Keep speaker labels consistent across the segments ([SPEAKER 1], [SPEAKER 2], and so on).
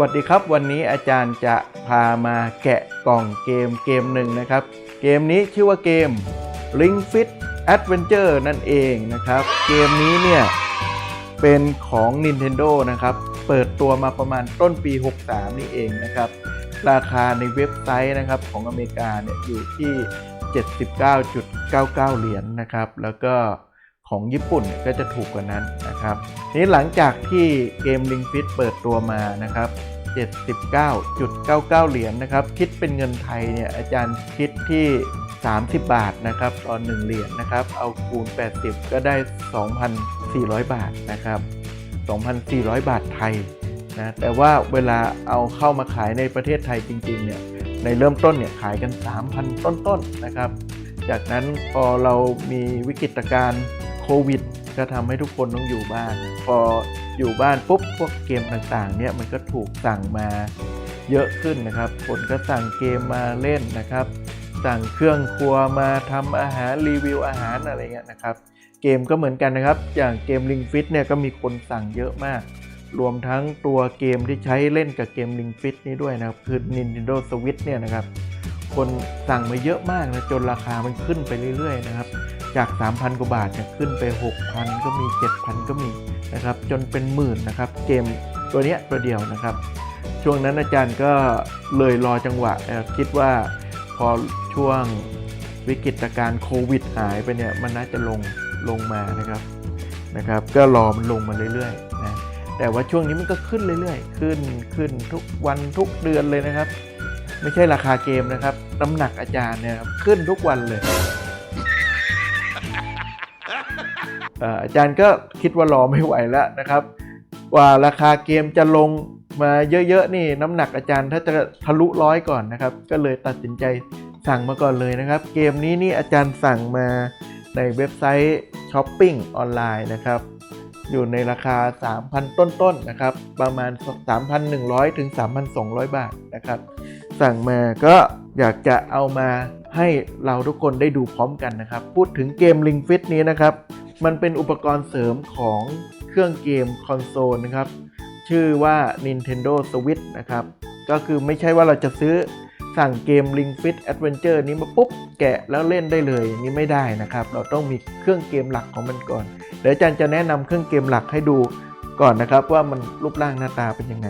[SPEAKER 1] วัสดีครับ วันนี้อาจารย์จะพามาแกะกล่องเกมเกมหนึ่งนะครับ เกมนี้ชื่อว่าเกม Ring Fit Adventure นั่นเองนะครับ เกมนี้เนี่ยเป็นของ Nintendo นะครับ เปิดตัวมาประมาณต้นปี 63 นี่เองนะครับ ราคาในเว็บไซต์นะครับของอเมริกาเนี่ยอยู่ที่ 79.99 เหรียญนะครับ แล้วก็ ของญี่ปุ่นเนี่ยก็จะถูกกว่านั้นนะครับนี้หลังจากที่เกม Ring Fit เปิดตัวมานะครับ79.99 เหรียญนะครับ คิดเป็นเงินไทยเนี่ยอาจารย์คิดที่ 30 บาทนะครับตอน1เหรียญนะครับ เอาคูณ 80 ก็ได้ 2,400 บาทนะครับ 2,400 บาทไทยนะแต่ว่าเวลาเอาเข้ามาขายในประเทศไทยจริงๆเนี่ยในเริ่มต้นเนี่ยขายกัน 3,000 ต้นๆนนะครับ จากนั้นพอเรามีวิกฤตการณ์ ควิด ก็ทำให้ทุกคนต้องอยู่บ้าน พออยู่บ้านปุ๊บพวกเกมต่างๆเนี่ยมันก็ถูกสั่งมาเยอะขึ้นนะครับ คนก็สั่งเกมมาเล่นนะครับ สั่งเครื่องครัวมาทำอาหารรีวิวอาหารอะไรเงี้ยนะครับ เกมก็เหมือนกันนะครับ อย่างเกม Ring Fit เนี่ยก็มีคนสั่งเยอะมาก รวมทั้งตัวเกมที่ใช้เล่นกับเกม Ring Fit นี้ด้วยนะครับ คือ Nintendo Switch เนี่ยนะครับ คนสั่งมาเยอะมากนะจนราคามันขึ้นไปเรื่อยๆนะครับ จาก 3,000 กว่าบาทเนี่ยขึ้นไป 6,000 ก็มี 7,000 ก็มีนะครับจนเป็นหมื่นนะครับ เกมตัวเนี้ยตัวเดียวนะครับ ช่วงนั้นอาจารย์ก็เลยรอจังหวะคิดว่าพอช่วงวิกฤตการโควิดหายไปเนี่ยมันน่าจะลงลงมานะครับนะครับ ก็รอมันลงมาเรื่อยๆนะแต่ว่าช่วงนี้มันก็ขึ้นเรื่อยๆ ขึ้นขึ้นทุกวันทุกเดือนเลยนะครับ ไม่ใช่ราคาเกมนะครับน้ำหนักอาจารย์เนี่ยครับขึ้นทุกวันเลย อาจารย์ก็คิดว่ารอไม่ไหวแล้วนะครับ ว่าราคาเกมจะลงมาเยอะๆนี่น้ำหนักอาจารย์ถ้าจะทะลุร้อยก่อนนะครับ ก็เลยตัดสินใจสั่งมาก่อนเลยนะครับ เกมนี้นี่อาจารย์สั่งมาในเว็บไซต์ช้อปปิ้งออนไลน์นะครับอยู่ในราคา 3,000 ต้นๆนะครับ ประมาณ 3,100 ถึง 3,200 บาทนะครับ สั่งมาก็อยากจะเอามาให้เราทุกคนได้ดูพร้อมกันนะครับ พูดถึงเกม Ring Fit นี้นะครับ มันเป็นอุปกรณ์เสริมของเครื่องเกมคอนโซลนะครับ ชื่อว่า Nintendo Switch นะครับ ก็คือไม่ใช่ว่าเราจะซื้อสั่งเกม Ring Fit Adventure นี้มาปุ๊บ แกะแล้วเล่นได้เลยอย่างนี้ไม่ได้นะครับ เราต้องมีเครื่องเกมหลักของมันก่อน เดี๋ยวอาจารย์จะแนะนำเครื่องเกมหลักให้ดูก่อนนะครับ ว่ามันรูปร่างหน้าตาเป็นยังไง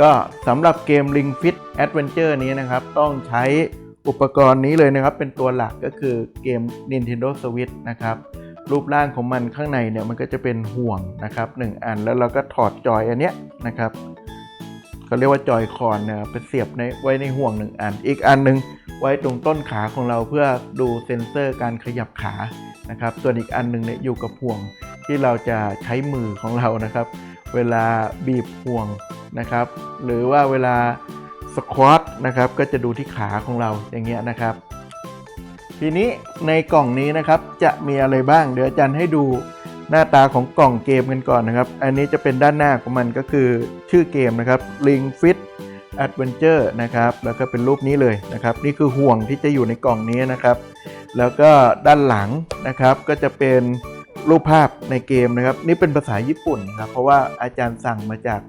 [SPEAKER 1] ก็สำหรับเกม Ring Fit Adventure นี้นะครับ ต้องใช้ อุปกรณ์นี้เลยนะครับเป็นตัวหลักก็คือเกม Nintendo Switch นะครับ รูปร่างของมันข้างในเนี่ยมันก็จะเป็นห่วงนะครับหนึ่งอันแล้วเราก็ถอดจอยอันเนี้ยนะครับเขาเรียกว่าจอยคอนนะครับไปเสียบในไว้ในห่วงหนึ่งอัน อีกอันหนึงไว้ตรงต้นขาของเราเพื่อดูเซ็นเซอร์การขยับขานะครับ ส่วนอีกอันหนึงเนี่ยอยู่กับห่วงที่เราจะใช้มือของเรานะครับ เวลาบีบห่วงนะครับ หรือว่าเวลา สควอตนะครับก็จะดูที่ขาของเราอย่างเงี้ยนะครับ ทีนี้ในกล่องนี้นะครับจะมีอะไรบ้างเดี๋ยวอาจารย์ให้ดูหน้าตาของกล่องเกมกันก่อนนะครับ อันนี้จะเป็นด้านหน้าของมันก็คือชื่อเกมนะครับ Ring Fit Adventure นะครับแล้วก็เป็นรูปนี้เลยนะครับ นี่คือห่วงที่จะอยู่ในกล่องนี้นะครับ แล้วก็ด้านหลังนะครับก็จะเป็นรูปภาพในเกมนะครับ นี่เป็นภาษาญี่ปุ่นครับเพราะว่าอาจารย์สั่งมาจาก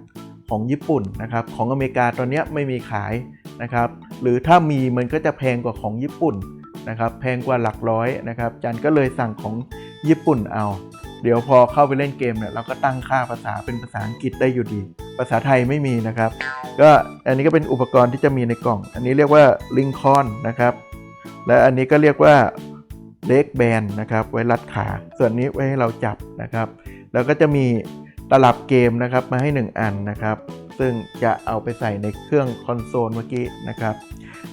[SPEAKER 1] ของญี่ปุ่นนะครับของอเมริกาตอนนี้ไม่มีขายนะครับหรือถ้ามีมันก็จะแพงกว่าของญี่ปุ่นนะครับแพงกว่าหลักร้อยนะครับจันก็เลยสั่งของญี่ปุ่นเอา เดี๋ยวพอเข้าไปเล่นเกมเนี่ยเราก็ตั้งค่าภาษาเป็นภาษาอังกฤษได้อยู่ดี ภาษาไทยไม่มีนะครับ ก็อันนี้ก็เป็นอุปกรณ์ที่จะมีในกล่อง อันนี้เรียกว่าลิงคอนนะครับและอันนี้ก็เรียกว่าเล็กแบนนะครับไว้รัดขา ส่วนนี้ไว้ให้เราจับนะครับ แล้วก็จะมี ตลับเกมนะครับมาให้ 1 อันนะครับ ซึ่งจะเอาไปใส่ในเครื่องคอนโซลเมื่อกี้นะครับ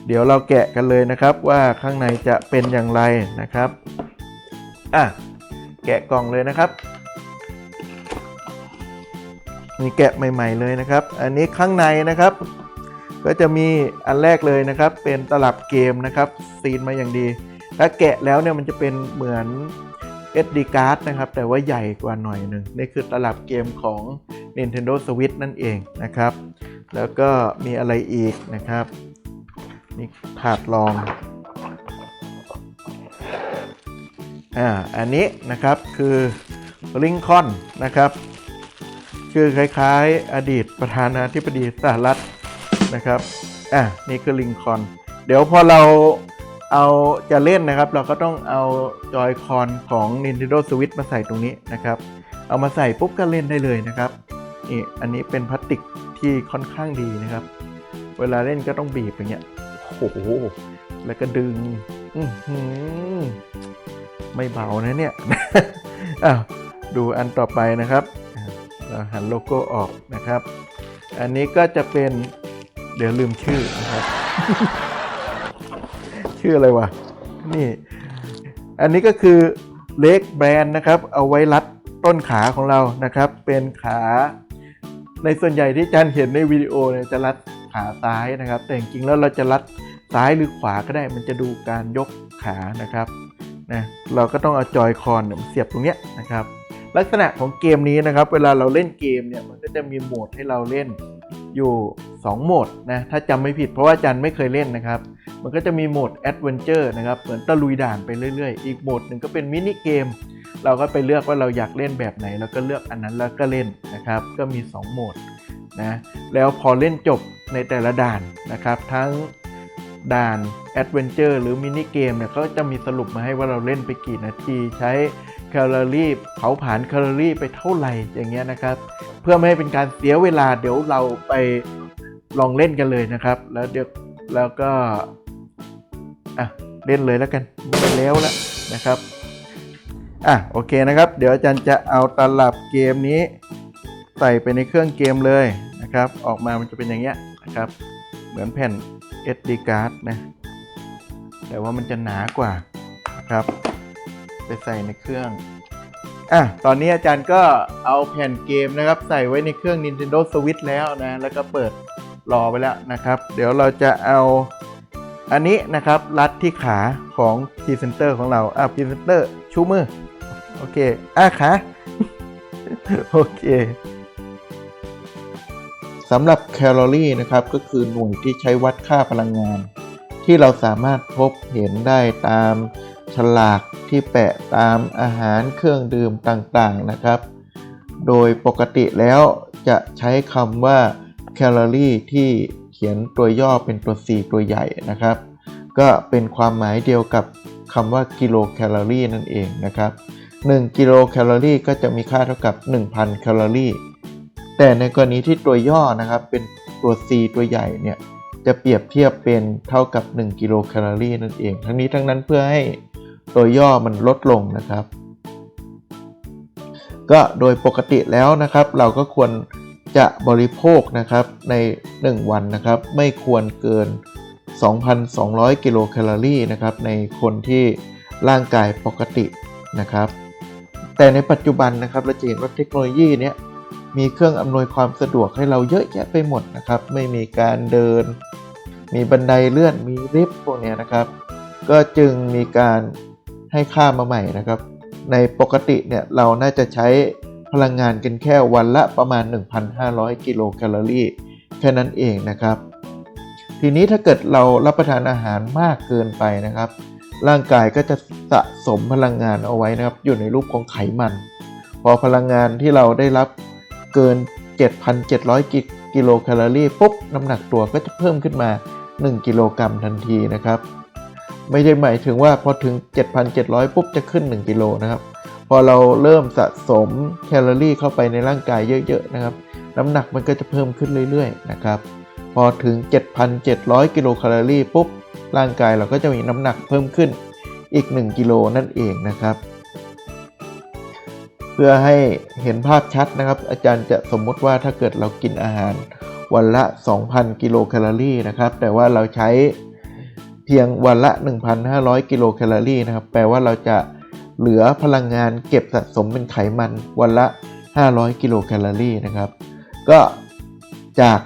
[SPEAKER 1] เดี๋ยวเราแกะกันเลยนะครับว่าข้างในจะเป็นอย่างไรนะครับอะแกะกล่องเลยนะครับนี่แกะใหม่ ๆเลยนะครับ อันนี้ข้างในนะครับ ก็จะมีอันแรกเลยนะครับ เป็นตลับเกมนะครับซีนมาอย่างดี ถ้าแกะแล้วเนี่ยมันจะเป็นเหมือน SD card นะครับ แต่ว่าใหญ่กว่าหน่อยหนึ่งนี่คือตลับเกมของ Nintendo Switch นั่นเองนะครับ แล้วก็มีอะไรอีกนะครับนี่ถาดรองอ่าอันนี้นะครับคือลิงคอนนะครับชื่อคล้ายๆ อดีตประธานาธิบดีสหรัฐนะครับอะนี่คือลิงคอ n เดี๋ยวพอเรา เอาจะเล่นนะครับ เราก็ต้องเอาจอยคอนของ Nintendo Switch มาใส่ตรงนี้นะครับ เอามาใส่ปุ๊บก็เล่นได้เลยนะครับนี่อันนี้เป็นพลาสติกที่ค่อนข้างดีนะครับ เวลาเล่นก็ต้องบีบอย่างเงี้ยโอ้โหแล้วก็ดึงอื้อหือไม่เบานะเนี่ยอ้าวดูอันต่อไปนะครับเราหันโลโก้ออกนะครับ อันนี้ก็จะเป็นเดี๋ยวลืมชื่อนะครับ ชื่ออะไรวะ นี่ อันนี้ก็คือเล็กแบรนด์นะครับ เอาไว้รัดต้นขาของเรานะครับ เป็นขา ในส่วนใหญ่ที่อาจารย์เห็นในวิดีโอเนี่ยจะรัดขาซ้ายนะครับ แต่จริงๆแล้วเราจะรัดซ้ายหรือขวาก็ได้ มันจะดูการยกขานะครับนะเราก็ต้องเอาจอยคอนเนี่ยมเสียบตรงเนี้ยนะครับ ลักษณะของเกมนี้นะครับ เวลาเราเล่นเกมเนี่ยมันก็จะมีโหมดให้เราเล่นอยู่ 2 โหมดนะถ้าจำไม่ผิดเพราะว่าอาจันไม่เคยเล่นนะครับ มันก็จะมีโหมดแอดเวนเจอร์นะครับ เหมือนตะลุยด่านไปเรื่อยๆ อีกโหมดหนึ่งก็เป็นมินิเกม เราก็ไปเลือกว่าเราอยากเล่นแบบไหน แล้วก็เลือกอันนั้นแล้วก็เล่นนะครับ ก็มี 2 โหมดนะ แล้วพอเล่นจบในแต่ละด่านนะครับ ทั้งด่านแอดเวนเจอร์หรือมินิเกมเนี่ยเขาจะมีสรุปมาให้ว่าเราเล่นไปกี่นาที ใช้แคลอรี่เผาผลาญแคลอรี่ไปเท่าไหร่อย่างเงี้ยนะครับ เพื่อไม่ให้เป็นการเสียเวลาเดี๋ยวเราไปลองเล่นกันเลยนะครับ แล้วเดี๋ยวแล้วก็ อะเล่นเลยแล้วกันไม่แล้วแล้วนะครับอะโอเคนะครับ เดี๋ยวอาจารย์จะเอาตลับเกมนี้ ใส่ไปในเครื่องเกมเลยนะครับ ออกมามันจะเป็นอย่างเงี้ยนะครับ เหมือนแผ่น SD card นะแต่ว่ามันจะหนากว่านะครับ ไปใส่ในเครื่องอะตอนนี้อาจารย์ก็เอาแผ่นเกมนะครับ ใส่ไว้ในเครื่อง Nintendo Switch แล้วนะ แล้วก็เปิดรอไปแล้วนะครับ เดี๋ยวเราจะเอา อันนี้นะครับรัดที่ขาของ Presenter ของเราอะ Presenter ชูมือ โอเค อะขาโอเคสำหรับแคลอรี่นะครับก็คือหน่วยที่ใช้วัดค่าพลังงาน ที่เราสามารถพบเห็นได้ตามฉลากที่แปะตามอาหารเครื่องดื่มต่างๆนะครับ โดยปกติแล้วจะใช้คำว่าแคลอรี่ที่ ขียนตัวย่อเป็นตัว C ตัวใหญ่นะครับ ก็เป็นความหมายเดียวกับคำว่ากิโลแคลอรี่นั่นเองนะครับ1กิโลแคลอรี่ก็จะมีค่าเท่ากับ 1,000 แคลอรี่แต่ในกรณีที่ตัวย่อนะครับเป็นตัว C ตัวใหญ่เนี่ยจะเปรียบเทียบเป็นเท่ากับ 1 กิโลแคลอรี่นั่นเอง ทั้งนี้ทั้งนั้นเพื่อให้ตัวย่อมันลดลงนะครับ ก็โดยปกติแล้วนะครับ เราก็ควร จะบริโภคนะครับใน 1 วันนะครับ ไม่ควรเกิน 2,200 กิโลแคลอรี่นะครับในคนที่ร่างกายปกตินะครับ แต่ในปัจจุบันนะครับเราจะเห็นว่าเทคโนโลยีเนี้ยมีเครื่องอำนวยความสะดวกให้เราเยอะแยะไปหมดนะครับ ไม่มีการเดิน มีบันไดเลื่อนมีลิฟต์พวกนี้นะครับ ก็จึงมีการให้ค่ามาใหม่นะครับ ในปกติเนี่ยเราน่าจะใช้ พลังงานกันแค่วันละประมาณ 1,500 กิโลแคลอรี่แค่นั้นเองนะครับ ทีนี้ถ้าเกิดเรารับประทานอาหารมากเกินไปนะครับ ร่างกายก็จะสะสมพลังงานเอาไว้นะครับ อยู่ในรูปของไขมัน พอพลังงานที่เราได้รับเกิน 7,700 กิกิโลแคลอรี่ปุ๊บน้ำหนักตัวก็จะเพิ่มขึ้นมา 1 กิโลกรัมทันทีนะครับ ไม่ได้หมายถึงว่าพอถึง 7,700 ปุ๊บจะขึ้น 1 กิโลนะครับ พอเราเริ่มสะสมแคลอรี่เข้าไปในร่างกายเยอะๆนะครับ น้ำหนักมันก็จะเพิ่มขึ้นเรื่อยๆนะครับ พอถึง 7,700 กิโลแคลอรี่ปุ๊บ ร่างกายเราก็จะมีน้ำหนักเพิ่มขึ้นอีก 1 กิโลนั่นเองนะครับ เพื่อให้เห็นภาพชัดนะครับ อาจารย์จะสมมติว่าถ้าเกิดเรากินอาหารวันละ 2,000 กิโลแคลอรี่นะครับ แต่ว่าเราใช้เพียงวันละ 1,500 กิโลแคลอรี่นะครับ แปลว่าเราจะ เหลือพลังงานเก็บสะสมเป็นไขมันวันละ 500 กิโลแคลอรี่นะครับ ก็จาก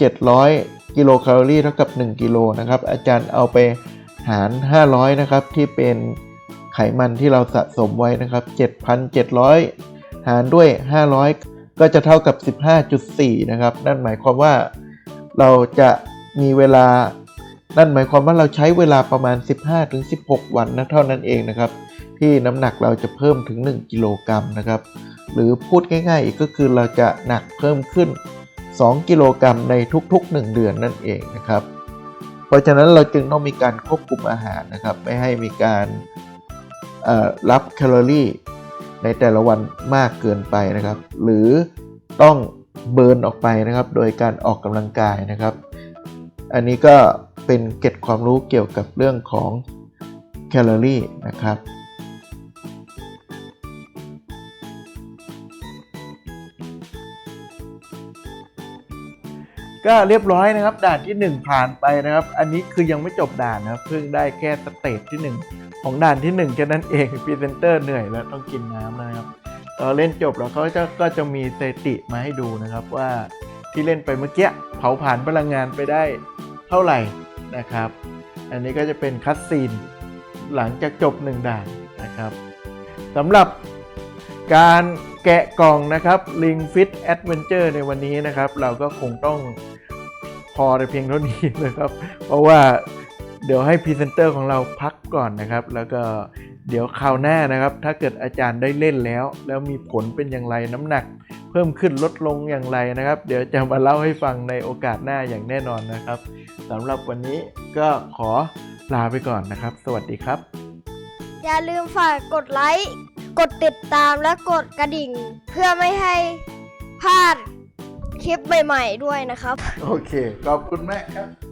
[SPEAKER 1] 7,700 กิโลแคลอรี่เท่ากับ 1 กิโลนะครับ อาจารย์เอาไปหาร 500 นะครับ ที่เป็นไขมันที่เราสะสมไว้นะครับ 7,700 หารด้วย 500 ก็จะเท่ากับ 15.4 นะครับ นั่นหมายความว่าเราจะมีเวลา นั่นหมายความว่าเราใช้เวลาประมาณ 15-16 วันนะเท่านั้นเองนะครับ ที่น้ำหนักเราจะเพิ่มถึง 1 กิโลกรัมนะครับ หรือพูดง่ายๆอีกก็คือเราจะหนักเพิ่มขึ้น 2 กิโลกรัมในทุกๆ 1 เดือนนั่นเองนะครับ เพราะฉะนั้นเราจึงต้องมีการควบคุมอาหารนะครับ ไม่ให้มีการรับแคลอรี่ในแต่ละวันมากเกินไปนะครับ หรือต้องเบิร์นออกไปนะครับ โดยการออกกำลังกายนะครับ อันนี้ก็เป็นเก็ดความรู้เกี่ยวกับเรื่องของแคลอรี่นะครับ ก็เรียบร้อยนะครับ ด่านที่ 1 ผ่านไปนะครับ อันนี้คือยังไม่จบด่านนะเพิ่งได้แค่สเตจที่ 1 ของด่านที่1แค่นั้นเองพรีเซนเตอร์เหนื่อยแล้วต้องกินน้ำนะครับเออเล่นจบแล้วเขาจะก็จะมีสถิติมาให้ดูนะครับว่าที่เล่นไปเมื่อกี้เผาผ่านพลังงานไปได้เท่าไหร่นะครับ อันนี้ก็จะเป็นคัดซีนหลังจากจบ 1 ด่านนะครับสำหรับการแกะกล่องนะครับ Ring Fit Adventure ในวันนี้นะครับ เราก็คงต้อง พอแต่เพียงเท่านี้นะครับ เพราะว่าเดี๋ยวให้พรีเซนเตอร์ของเราพักก่อนนะครับ แล้วก็เดี๋ยวคราวหน้านะครับ ถ้าเกิดอาจารย์ได้เล่นแล้ว แล้วมีผลเป็นอย่างไรน้ำหนัก เพิ่มขึ้นลดลงอย่างไรนะครับ เดี๋ยวจะมาเล่าให้ฟังในโอกาสหน้าอย่างแน่นอนนะครับสำหรับวันนี้ก็ขอลาไปก่อนนะครับ สวัสดีครับ
[SPEAKER 2] อย่าลืมฝากกดไลค์ กดติดตามและกดกระดิ่ง เพื่อไม่ให้พลาด ลิปใหม่ ๆ ด้วยนะครับ
[SPEAKER 1] โอเค ขอบคุณแม่ครับ